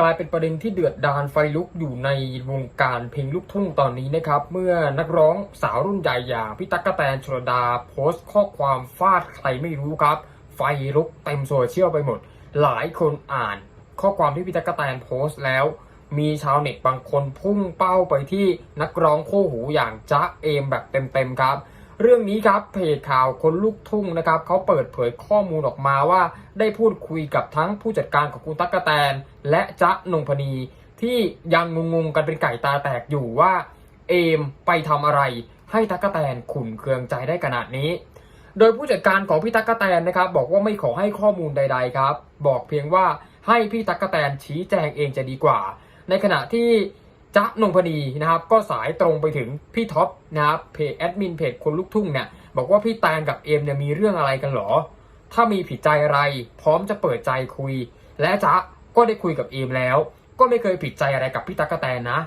กลายเป็นประเด็นที่เดือดดาลไฟลุกอยู่ในวงการเพลงลูกทุ่งตอนนี้นะครับ เมื่อนักร้องสาวรุ่นใหญ่อย่างพี่ตั๊กกะแตนชลดา โพสต์ข้อความฟาดใครไม่รู้ครับ ไฟลุกเต็มโซเชียลไปหมด หลายคนอ่าน ข้อความที่พี่ตั๊กกะแตนโพสต์แล้ว มีชาวเน็ตบางคนพุ่งเป้าไปที่นักร้องคู่หูอย่างจ๊ะเอมแบบเต็มๆครับ เรื่องนี้ครับเพจข่าวคนลูกทุ่งนะครับเขาเปิดเผยข้อมูลออกมาว่า ได้พูดคุยกับทั้งผู้จัดการของคุณตั๊กกะแตน และจ๊ะนงพนี ที่ยังงงๆกันเป็นไก่ตาแตกอยู่ว่า เอมไปทำอะไร ให้ตั๊กกะแตนขุนเคืองใจได้ขนาดนี้ โดยผู้จัดการของพี่ตั๊กกะแตนนะครับ บอกว่าไม่ขอให้ข้อมูลใด ๆ ครับ บอกเพียงว่าให้พี่ตั๊กกะแตนชี้แจงเองจะดีกว่า ในขณะที่ จ๊ะนงพนีนะครับ ก็สายตรงไปถึงพี่ท็อปนะครับเพจแอดมินเพจคนลูกทุ่งเนี่ยบอกว่าพี่แตนกับเอมเนี่ยมีเรื่องอะไรกันหรอ ถ้ามีผิดใจอะไร พร้อมจะเปิดใจคุย และจ๊ะก็ได้คุยกับเอมแล้ว ก็ไม่เคยผิดใจอะไรกับพี่ตั๊กกะแตนนะ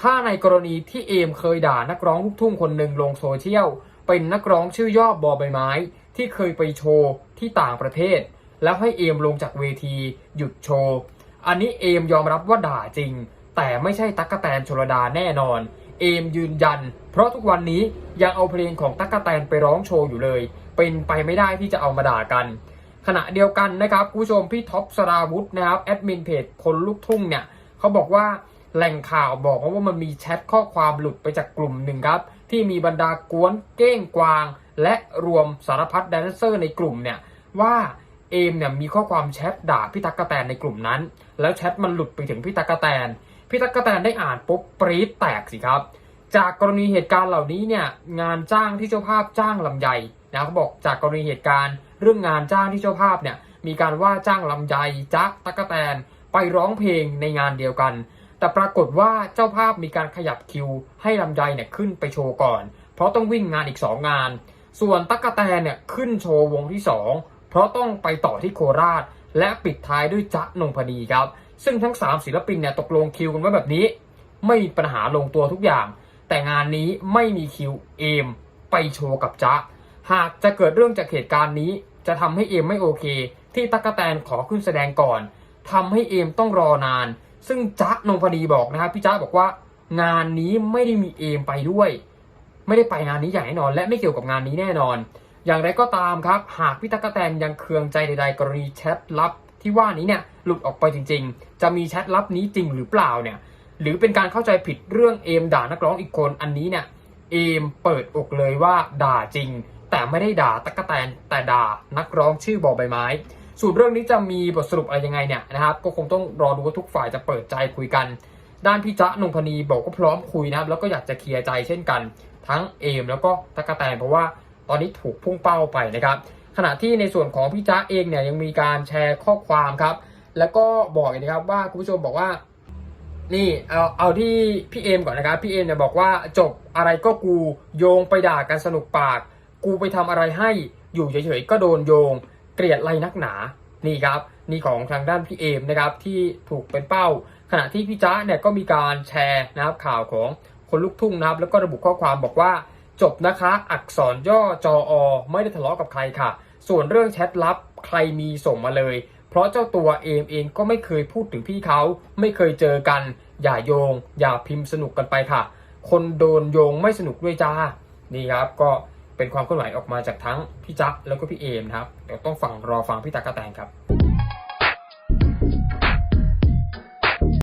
ถ้าในกรณีที่เอมเคยด่านักร้องลูกทุ่งคนหนึ่งลงโซเชียลเป็นนักร้องชื่อย่อบอใบไม้ ที่เคยไปโชว์ที่ต่างประเทศ แล้วให้เอมลงจากเวที หยุดโชว์ อันนี้เอมยอมรับว่าด่าจริง แต่ไม่ใช่ตั๊กแตนชลดาแน่นอน เอมยืนยัน เพราะทุกวันนี้ยังเอาเพลงของตั๊กแตนไปร้องโชว์อยู่เลย เป็นไปไม่ได้ที่จะเอามาด่ากัน ขณะเดียวกันนะครับคุณผู้ชมพี่ท็อปสราวุธนะครับแอดมินเพจคนลูกทุ่งเนี่ยเขาบอกว่าแหล่งข่าวบอกว่ามันมีแชทข้อความหลุดไปจากกลุ่มหนึ่งครับ ที่มีบรรดากวนเก้งกวาง และรวมสารพัดแดนเซอร์ในกลุ่มเนี่ยว่าเอมเนี่ยมีข้อความแชทด่าพี่ตั๊กกะแตนในกลุ่มนั้น แล้วแชทมันหลุดไปถึงพี่ตั๊กกะแตน พี่ตั๊กกะแตนได้อ่านปุ๊บปรี๊ดแตกสิครับ จากกรณีเหตุการณ์เหล่านี้เนี่ยงานจ้างที่เจ้าภาพจ้างลำไยนะเขาบอกจากกรณีเหตุการณ์ เรื่องงานจ้างที่เจ้าภาพเนี่ยมีการว่าจ้างลำไยจักตั๊กกะแตนไปร้องเพลงในงานเดียวกัน แต่ปรากฏว่าเจ้าภาพมีการขยับคิว ให้ลำไยเนี่ยขึ้นไปโชว์ก่อน เพราะต้องวิ่งงานอีก 2 งาน ส่วนตั๊กกะแตนเนี่ยขึ้นโชว์วงที่ 2 เพราะต้องไปต่อที่โคราช และปิดท้ายด้วยจ๊ะนงพนีครับ ซึ่งทั้ง 3 ศิลปินเนี่ยตกลงคิวกันไว้แบบนี้ ไม่มีปัญหาลงตัวทุกอย่าง แต่งานนี้ไม่มีคิวเอมไปโชว์กับจ๊ะหากจะเกิดเรื่องจากเหตุการณ์นี้ จะทำให้เอมไม่โอเค ที่ตั๊กะแตนขอขึ้นแสดงก่อนทำให้เอมต้องรอนาน ซึ่งจ๊ะนงพดีบอกนะครับพี่จ๊ะบอกว่างานนี้ไม่ได้มีเอมไปด้วย ไม่ได้ไปงานนี้อย่างแน่นอน และไม่เกี่ยวกับงานนี้แน่นอน อย่างไรก็ตามครับ หากพี่ตั๊กะแตนยังเคืองใจใดๆกรณีแชทลับ ที่ว่านี้เนี่ยหลุดออกไปจริง ๆ จะมีแชทลับนี้จริงหรือเปล่าเนี่ยหรือเป็นการเข้าใจผิดเรื่องเอมด่านักร้องอีกคนอันนี้เนี่ยเอมเปิดอกเลยว่าด่าจริง แต่ไม่ได้ด่าตั๊กแตนแต่ด่านักร้องชื่อบอใบไม้ส่วนเรื่องนี้จะมีบทสรุปอะไรยังไงเนี่ยนะครับก็คงต้องรอดูว่าทุกฝ่ายจะเปิดใจคุยกัน ด้านพี่จ๊ะนงพนีบอกก็พร้อมคุยนะครับแล้วก็อยากจะเคลียร์ใจเช่นกัน ทั้งเอมแล้วก็ตั๊กแตนเพราะว่าตอนนี้ถูกพุ่งเป้าไปนะครับ ขณะที่ในส่วนของพี่จ๊ะเองเนี่ยยังมีการแชร์ข้อความครับ แล้วก็บอกนะครับว่าคุณผู้ชมบอกว่านี่เอาเอาที่พี่เอมก่อนนะครับพี่เอมเนี่ยบอกว่าจบอะไรก็กูโยงไปด่ากันสนุกปาก กูไปทำอะไรให้อยู่เฉยๆก็โดนโยง เกลียดไรนักหนานี่ครับนี่ของทางด้านพี่เอมนะครับที่ถูกเป็นเป้า ขณะที่พี่จ๊ะเนี่ยก็มีการแชร์นะครับข่าวของคนลูกทุ่งนะครับแล้วก็ระบุข้อความบอกว่าจบนะคะ อักษรย่อจออไม่ได้ทะเลาะกับใครค่ะ ส่วนเรื่องแชทลับใครมีส่งมาเลย เพราะเจ้าตัวเอมเองก็ไม่เคยพูดถึงพี่เขาไม่เคยเจอกัน อย่าโยง อย่าพิมพ์สนุกกันไปค่ะ คนโดนโยงไม่สนุกด้วยจ้านี่ครับก็เป็นความเคลื่อนไหวออกมาจากทั้งพี่จ๊ะแล้วก็พี่เอมนะครับเดี๋ยวต้องฟังรอฟังพี่ตากระแตงครับ